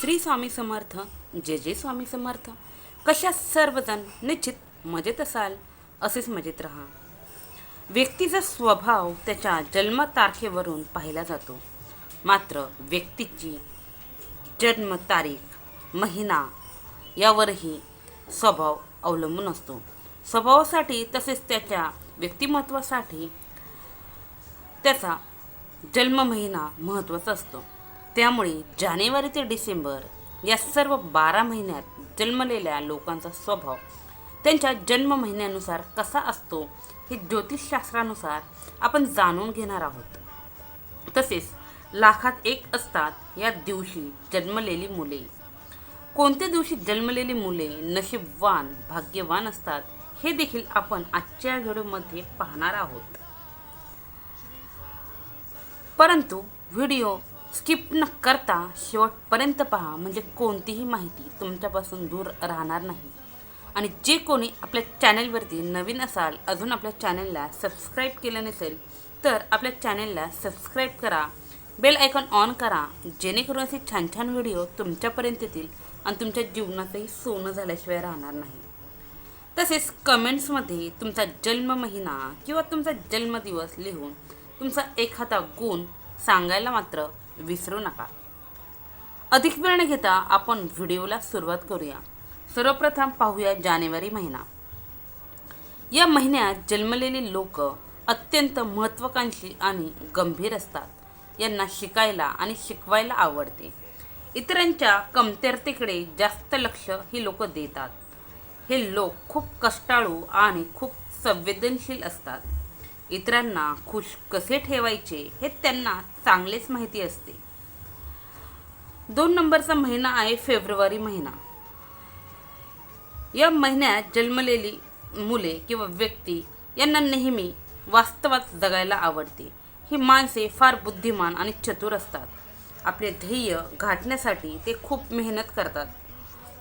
श्री स्वामी समर्थ जे जे स्वामी समर्थ. कशा सर्वजण निश्चित मजेत असाल असेच मजेत राहा. व्यक्तीचा स्वभाव त्याच्या जन्मतारखेवरून पाहिला जातो. मात्र व्यक्तीची जन्मतारीख महिना यावरही स्वभाव अवलंबून असतो. स्वभावासाठी तसेच त्याच्या व्यक्तिमत्वासाठी त्याचा जन्म महिना महत्त्वाचा असतो. त्यामुळे जानेवारी ते डिसेंबर या सर्व बारा महिन्यात जन्मलेल्या लोकांचा स्वभाव त्यांच्या जन्म महिन्यानुसार कसा असतो हे ज्योतिषशास्त्रानुसार आपण जाणून घेणार आहोत. तसेच लाखात एक असतात या दिवशी जन्मलेली मुले. कोणत्या दिवशी जन्मलेली मुले नशीबवान भाग्यवान असतात हे देखील आपण आजच्या व्हिडिओमध्ये पाहणार आहोत. परंतु व्हिडिओ स्किप न करता शेवटपर्यंत पहा म्हणजे कोणतीही माहिती तुमच्यापासून दूर राहणार नाही. आणि जे कोणी आपल्या चॅनलवरती नवीन असाल अजून आपल्या चॅनलला सबस्क्राईब केलं नसेल तर आपल्या चॅनलला सबस्क्राईब करा बेल आयकॉन ऑन करा जेणेकरून असे छान छान व्हिडिओ तुमच्यापर्यंत येतील आणि तुमच्या जीवनातही सोनं झाल्याशिवाय राहणार नाही. तसेच कमेंट्समध्ये तुमचा जन्म महिना किंवा तुमचा जन्मदिवस लिहून तुमचा एखादा गुण सांगायला मात्र विसरू नका. अधिक वेळ न घेता आपण व्हिडिओला सुरुवात करूया. सर्वप्रथम पाहूया जानेवारी महिना. या महिन्यात जन्मलेले लोक अत्यंत महत्त्वाकांक्षी आणि गंभीर असतात. यांना शिकायला आणि शिकवायला आवडते. इतरांच्या कमतरतेकडे जास्त लक्ष ही लोक देतात. हे लोक खूप कष्टाळू आणि खूप संवेदनशील असतात. इतरांना खुश कसे ठेवायचे हे त्यांना चांगलेच माहिती असते. दोन नंबरचा महिना आहे फेब्रुवारी महिना. या महिन्यात जन्मलेली मुले किंवा व्यक्ती यांना नेहमी वास्तवात जगायला आवडते. ही माणसे फार बुद्धिमान आणि चतुर असतात. आपले ध्येय गाठण्यासाठी ते खूप मेहनत करतात.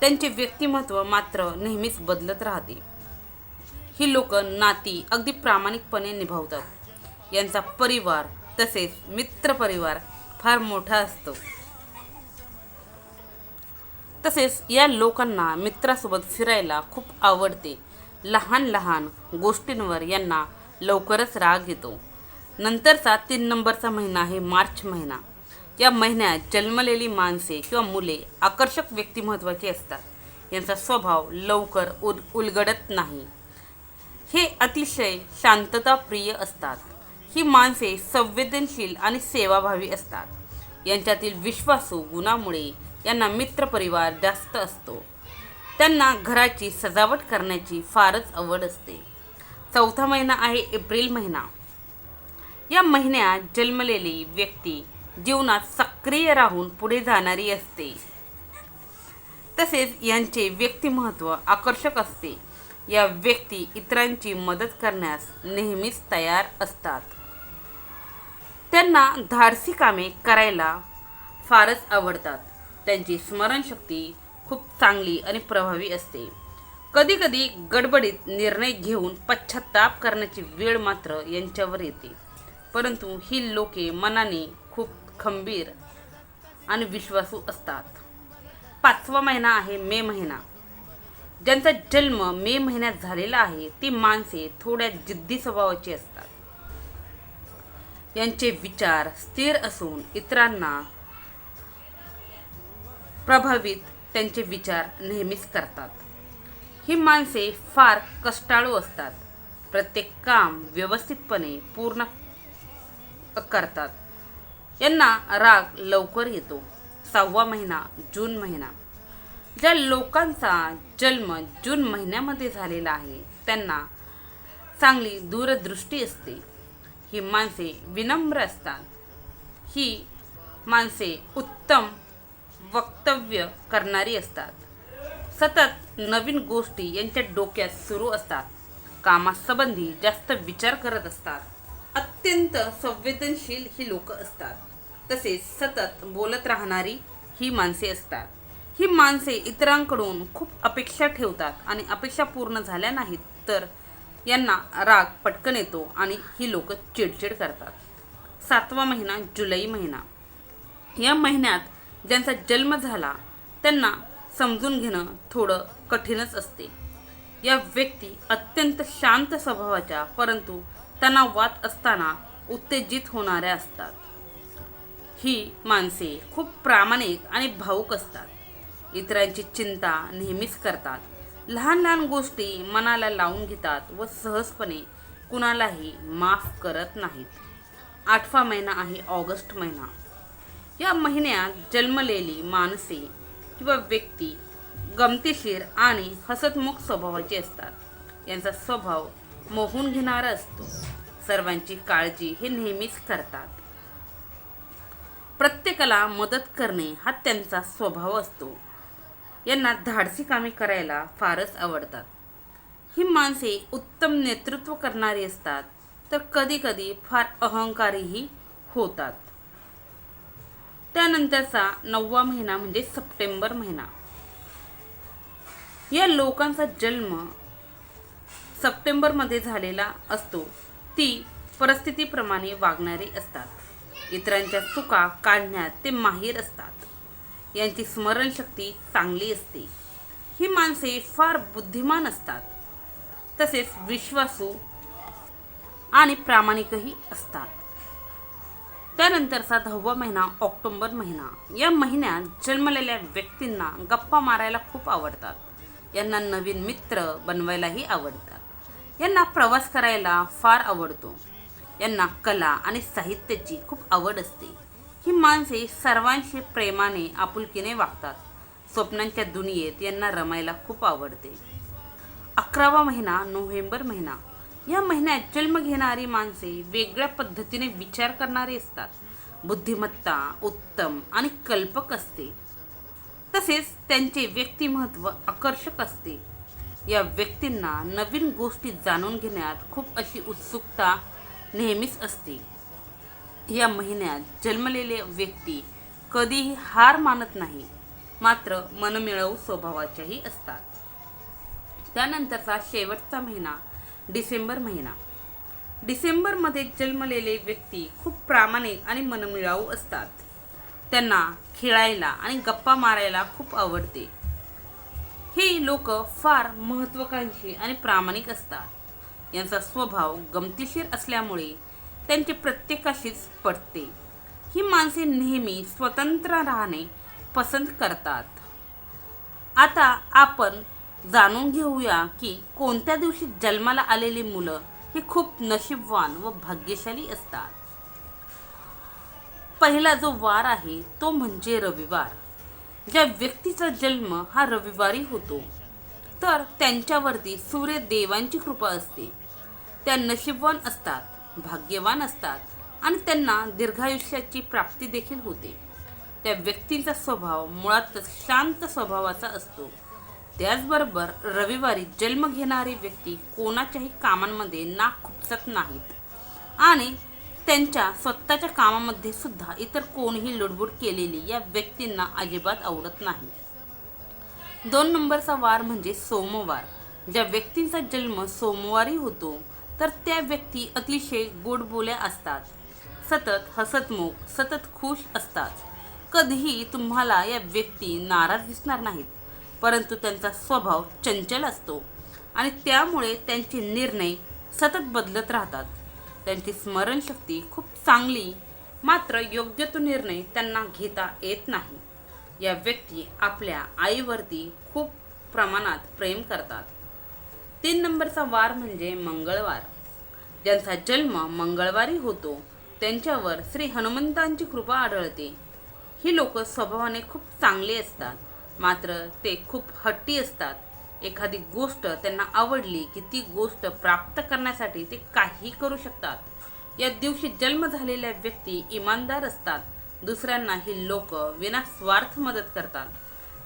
त्यांचे व्यक्तिमत्व मात्र नेहमीच बदलत राहते. ही लोक नाती अगदी प्रामाणिकपणे निभावतात. यांचा परिवार तसेच मित्रपरिवार फार मोठा असतो. तसेच या लोकांना मित्रासोबत फिरायला खूप आवडते. लहान लहान गोष्टींवर यांना लवकरच राग येतो. नंतरचा तीन नंबरचा महिना आहे मार्च महिना. या महिन्यात जन्मलेली माणसे किंवा मुले आकर्षक व्यक्तिमत्वाची असतात. यांचा स्वभाव लवकर उल उलगडत नाही. हे अतिशय शांतताप्रिय असतात. ही माणसे संवेदनशील आणि सेवाभावी असतात. यांच्यातील विश्वासू गुणामुळे यांना मित्रपरिवार जास्त असतो. त्यांना घराची सजावट करण्याची फारच आवड असते. चौथा महिना आहे एप्रिल महिना. या महिन्यात जन्मलेली व्यक्ती जीवनात सक्रिय राहून पुढे जाणारी असते. तसेच यांचे व्यक्तिमत्व आकर्षक असते. या व्यक्ती इतरांची मदत करण्यास नेहमीच तयार असतात. त्यांना धाडसी कामे करायला फारच आवडतात. त्यांची स्मरणशक्ती खूप चांगली आणि प्रभावी असते. कधीकधी गडबडीत निर्णय घेऊन पश्चाताप करण्याची वेळ मात्र यांच्यावर येते. परंतु ही लोके मनाने खूप खंबीर आणि विश्वासू असतात. पाचवा महिना आहे मे महिना. ज्यांचा जन्म मे महिन्यात झालेला आहे ती माणसे थोड्या जिद्दी स्वभावाची असतात. यांचे विचार स्थिर असून इतरांना प्रभावित त्यांचे विचार नेहमीच करतात. ही माणसे फार कष्टाळू असतात. प्रत्येक काम व्यवस्थितपणे पूर्ण करतात. यांना राग लवकर येतो. सहावा महिना जून महिना. ज्या लोकांचा जन्म जून महिन्यामध्ये झालेला आहे त्यांना चांगली दूरदृष्टी असते. ही माणसे विनम्र असतात. ही माणसे उत्तम वक्तव्य करणारी असतात. सतत नवीन गोष्टी यांच्या डोक्यात सुरू असतात. कामासंबंधी जास्त विचार करत असतात. अत्यंत संवेदनशील ही लोक असतात. तसेच सतत बोलत राहणारी ही माणसे असतात. ही माणसे इतरांकडून खूप अपेक्षा ठेवतात आणि अपेक्षा पूर्ण झाल्या नाहीत तर यांना राग पटकन येतो आणि ही लोक चिडचिड करतात. सातवा महिना जुलै महिना. या महिन्यात ज्यांचा जन्म झाला त्यांना समजून घेणं थोडं कठीणच असते. या व्यक्ती अत्यंत शांत स्वभावाच्या परंतु तणावात असताना उत्तेजित होणाऱ्या असतात. ही माणसे खूप प्रामाणिक आणि भाऊक असतात. इतरांची चिंता नेहमीच करतात. लहान लहान गोष्टी मनाला लावून घेतात व सहजपणे कुणालाही माफ करत नाहीत. आठवा महिना आहे ऑगस्ट महिना. या महिन्यात जन्मलेली माणसे किंवा व्यक्ती गमतीशीर आणि हसतमुख स्वभावाची असतात. यांचा स्वभाव मोहून घेणारा असतो. सर्वांची काळजी हे नेहमीच करतात. प्रत्येकाला मदत करणे हा त्यांचा स्वभाव असतो. यांना धाडसी कामे करायला फारच आवडतात. ही माणसे उत्तम नेतृत्व करणारी असतात तर कधीकधी फार अहंकारीही होतात. त्यानंतरचा नववा महिना म्हणजे सप्टेंबर महिना. या लोकांचा जन्म सप्टेंबरमध्ये झालेला असतो. ती परिस्थितीप्रमाणे वागणारी असतात. इतरांच्या चुका काढण्यात ते माहीर असतात. यांची स्मरणशक्ती चांगली असते. ही माणसे फार बुद्धिमान असतात. तसेच विश्वासू आणि प्रामाणिकही असतात. त्यानंतरचा दहावा महिना ऑक्टोबर महिना. या महिन्यात जन्मलेल्या व्यक्तींना गप्पा मारायला खूप आवडतात. यांना नवीन मित्र बनवायलाही आवडतात. यांना प्रवास करायला फार आवडतो. यांना कला आणि साहित्याची खूप आवड असते. ही माणसे सर्वांशी प्रेमाने आपुलकीने वागतात. स्वप्नांच्या दुनियेत यांना रमायला खूप आवडते. अकरावा महिना नोव्हेंबर महिना. या महिन्यात जन्म घेणारी माणसे वेगळ्या पद्धतीने विचार करणारी असतात. बुद्धिमत्ता उत्तम आणि कल्पक असते. तसेच त्यांचे व्यक्तिमत्व आकर्षक असते. या व्यक्तींना नवीन गोष्टी जाणून घेण्यात खूप अशी उत्सुकता नेहमीच असते. या महिन्यात जन्मलेले व्यक्ती कधीही हार मानत नाही मात्र मनमिळवू स्वभावाच्याही असतात. त्यानंतरचा शेवटचा महिना डिसेंबर महिना. डिसेंबरमध्ये जन्मलेले व्यक्ती खूप प्रामाणिक आणि मनमिळावू असतात. त्यांना खेळायला आणि गप्पा मारायला खूप आवडते. हे लोक फार महत्त्वाकांक्षी आणि प्रामाणिक असतात. यांचा स्वभाव गमतीशीर असल्यामुळे त्यांचे प्रत्येकाशीच पटते ही माणसे नेहमी स्वतंत्र राहणे पसंत करतात. आता आपण जाणून घेऊया की कोणत्या दिवशी जन्माला आलेली मुलं हे खूप नशीबवान व भाग्यशाली असतात. पहिला जो वार आहे तो म्हणजे रविवार. ज्या व्यक्तीचा जन्म हा रविवारी होतो तर त्यांच्यावरती सूर्यदेवांची कृपा असते. त्या नशीबवान असतात. भाग्यवान असतात आणि त्यांना दीर्घायुष्याची प्राप्ती देखील होते. त्या व्यक्तींचा स्वभाव मुळातच शांत स्वभावाचा असतो. त्याचबरोबर रविवारी जन्म घेणारी व्यक्ती कोणाच्याही कामांमध्ये नाक खुपसत नाहीत. आणि त्यांच्या स्वतःच्या कामामध्ये सुद्धा इतर कोणीही लुडबुड केलेली या व्यक्तींना अजिबात आवडत नाही. दोन नंबरचा वार म्हणजे सोमवार. ज्या व्यक्तींचा जन्म सोमवारी होतो तर त्या व्यक्ती अतिशय गोडबोल्या असतात. सतत हसतमुख सतत खुश असतात. कधीही तुम्हाला या व्यक्ती नाराज दिसणार नाहीत परंतु त्यांचा स्वभाव चंचल असतो आणि त्यामुळे त्यांचे निर्णय सतत बदलत राहतात. त्यांची स्मरणशक्ती खूप चांगली मात्र योग्य तो निर्णय त्यांना घेता येत नाही. या व्यक्ती आपल्या आईवरती खूप प्रमाणात प्रेम करतात. तीन नंबरचा वार म्हणजे मंगळवार. ज्यांचा जन्म मंगळवारी होतो त्यांच्यावर श्री हनुमंतांची कृपा आढळते. ही लोक स्वभावाने खूप चांगली असतात. मात्र ते खूप हट्टी असतात. एखादी गोष्ट त्यांना आवडली की ती गोष्ट प्राप्त करण्यासाठी ते काही करू शकतात. या दिवशी जन्म झालेल्या व्यक्ती इमानदार असतात. दुसऱ्यांना ही लोक विना स्वार्थ मदत करतात.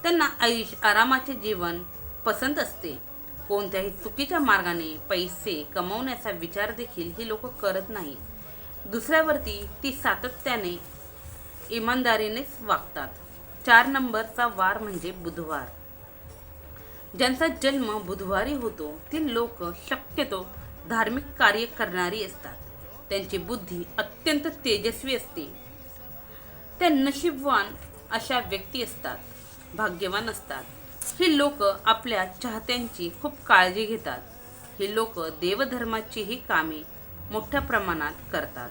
त्यांना आयुष आरामाचे जीवन पसंत असते. कोणत्याही चुकीच्या मार्गाने पैसे कमवण्याचा विचार देखील ही लोक करत नाही दुसऱ्यावरती ती सातत्याने इमानदारीनेच वागतात. चार नंबरचा वार म्हणजे बुधवार. ज्यांचा जन्म बुधवारी होतो ती लोक शक्यतो धार्मिक कार्य करणारी असतात. त्यांची बुद्धी अत्यंत तेजस्वी असते. त्या नशीबवान अशा व्यक्ती असतात भाग्यवान असतात. ही लोक आपल्या चाहत्यांची खूप काळजी घेतात. ही लोक देवधर्माचीही कामे मोठ्या प्रमाणात करतात.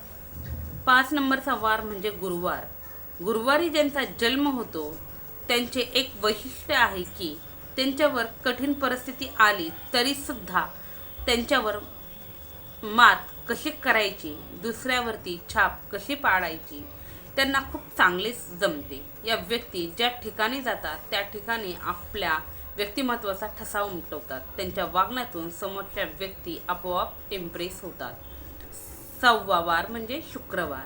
पाच नंबरचा वार म्हणजे गुरुवार. गुरुवारी ज्यांचा जन्म होतो त्यांचे एक वैशिष्ट्य आहे की त्यांच्यावर कठीण परिस्थिती आली तरीसुद्धा त्यांच्यावर मात कशी करायची दुसऱ्यावरती छाप कशी पाडायची त्यांना खूप चांगलेच जमते. या व्यक्ती ज्या ठिकाणी जातात त्या ठिकाणी आपल्या व्यक्तिमत्वाचा ठसा उमटवतात त्यांच्या वागण्यातून समोरच्या व्यक्ती आपोआप इम्प्रेस होतात. सहावा वार म्हणजे शुक्रवार.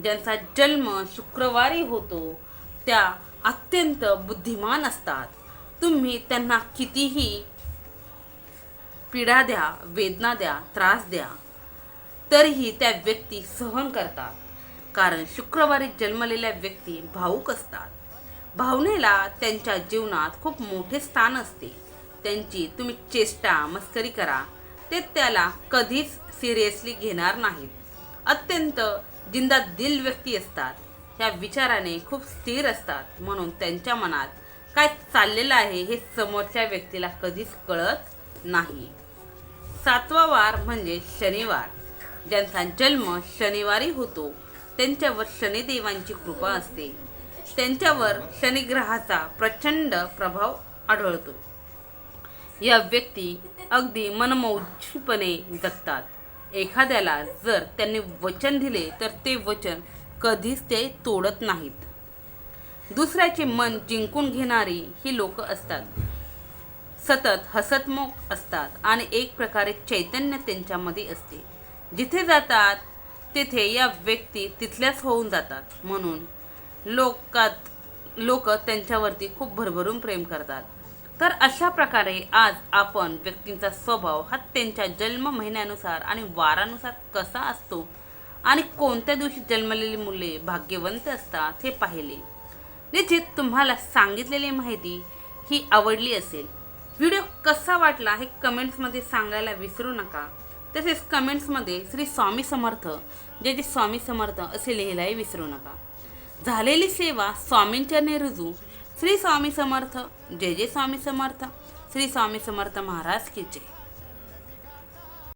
ज्यांचा जन्म शुक्रवारी होतो त्या अत्यंत बुद्धिमान असतात. तुम्ही त्यांना कितीही पीडा द्या वेदना द्या त्रास द्या तरीही त्या व्यक्ती सहन करतात. कारण शुक्रवारी जन्मलेल्या व्यक्ती भावूक असतात. भावनेला त्यांच्या जीवनात खूप मोठे स्थान असते. त्यांची तुम्ही चेष्टा मस्करी करा. ते त्याला कधीच सिरियसली घेणार नाहीत. अत्यंत जिंदा दिल व्यक्ती असतात. ह्या विचाराने खूप स्थिर असतात. म्हणून त्यांच्या मनात काय चाललेलं आहे हे समोरच्या व्यक्तीला कधीच कळत नाही. सातवा वार म्हणजे शनिवार. ज्यांचा जन्म शनिवारी होतो त्यांच्यावर शनिदेवांची कृपा असते. त्यांच्यावर शनिग्रहाचा प्रचंड प्रभाव आढळतो. या व्यक्ती अगदी मनमौजीपणे जगतात. एखाद्याला जर त्यांनी वचन दिले तर ते वचन कधीच ते तोडत नाहीत. दुसऱ्याचे मन जिंकून घेणारी ही लोक असतात. सतत हसतमुख असतात आणि एक प्रकारे चैतन्य त्यांच्यामध्ये असते. जिथे जातात तेथे या व्यक्ती तिथल्याच होऊन जातात. म्हणून लोकात लोक त्यांच्यावरती खूप भरभरून प्रेम करतात. तर अशा प्रकारे आज आपण व्यक्तींचा स्वभाव हा त्यांच्या जन्म महिन्यानुसार आणि वारानुसार कसा असतो आणि कोणत्या दिवशी जन्मलेली मुले भाग्यवंत असतात हे पाहिले. निश्चित तुम्हाला सांगितलेली माहिती ही आवडली असेल. व्हिडिओ कसा वाटला हे कमेंट्समध्ये सांगायला विसरू नका. तसेच कमेंट्समध्ये श्री स्वामी समर्थ जय जे स्वामी समर्थ असे लिहायलाही विसरू नका. झालेली सेवा स्वामींच्या रुजू. श्री स्वामी समर्थ जय जय स्वामी समर्थ श्री स्वामी समर्थ महाराज की जय.